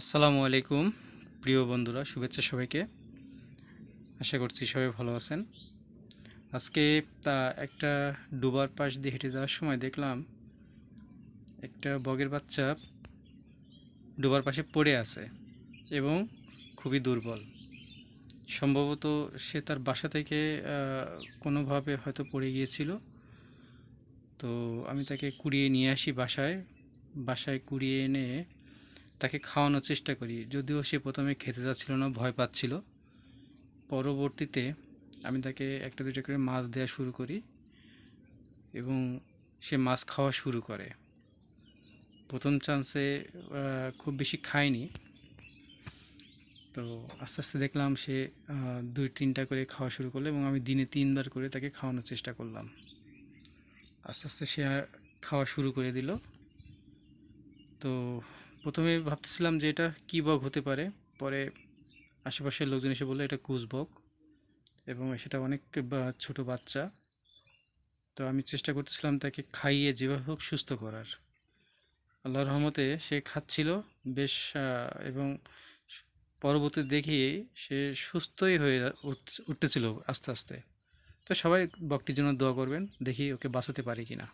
আসসালামু আলাইকুম, প্রিয় বন্ধুরা, শুভেচ্ছা সবাইকে। আশা করছি সবাই ভালো আছেন। আজকে তা একটা ডুবার পাশ দিয়ে হেঁটে যাওয়ার সময় দেখলাম একটা বগের বাচ্চা ডুবার পাশে পড়ে আছে এবং খুবই দুর্বল। সম্ভবত সে তার বাসা থেকে কোনোভাবে হয়তো পড়ে গিয়েছিল। তো আমি তাকে কুড়িয়ে নিয়ে আসি বাসায়। বাসায় কুড়িয়ে এনে তাকে খাওয়ানোর চেষ্টা করি। যদিও সে প্রথমে খেতে যাচ্ছিল না, ভয় পাচ্ছিল। পরবর্তীতে আমি তাকে একটা দুটো করে মাছ দেওয়া শুরু করি এবং সে মাছ খাওয়া শুরু করে। প্রথম চান্সে খুব বেশি খায়নি। তো আস্তে আস্তে দেখলাম সে দুই তিনটা করে খাওয়া শুরু করল এবং আমি দিনে তিনবার করে তাকে খাওয়ানোর চেষ্টা করলাম। আস্তে আস্তে সে খাওয়া শুরু করে দিল। তো প্রথমে ভাবতেছিলাম যে এটা কী বক হতে পারে। পরে আশেপাশের লোকজন এসে বলল, এটা কুস বক এবং সেটা অনেক ছোট বাচ্চা। তো আমি চেষ্টা করতেছিলাম তাকে খাইয়ে যেভাবে হোক সুস্থ করার। আল্লাহর রহমতে সে খাচ্ছিল বেশ এবং পরবর্তী দেখি সে সুস্থই হয়ে উঠতেছিল আস্তে আস্তে। তো সবাই বকটির জন্য দোয়া করবেন, দেখি ওকে বাঁচাতে পারি কিনা।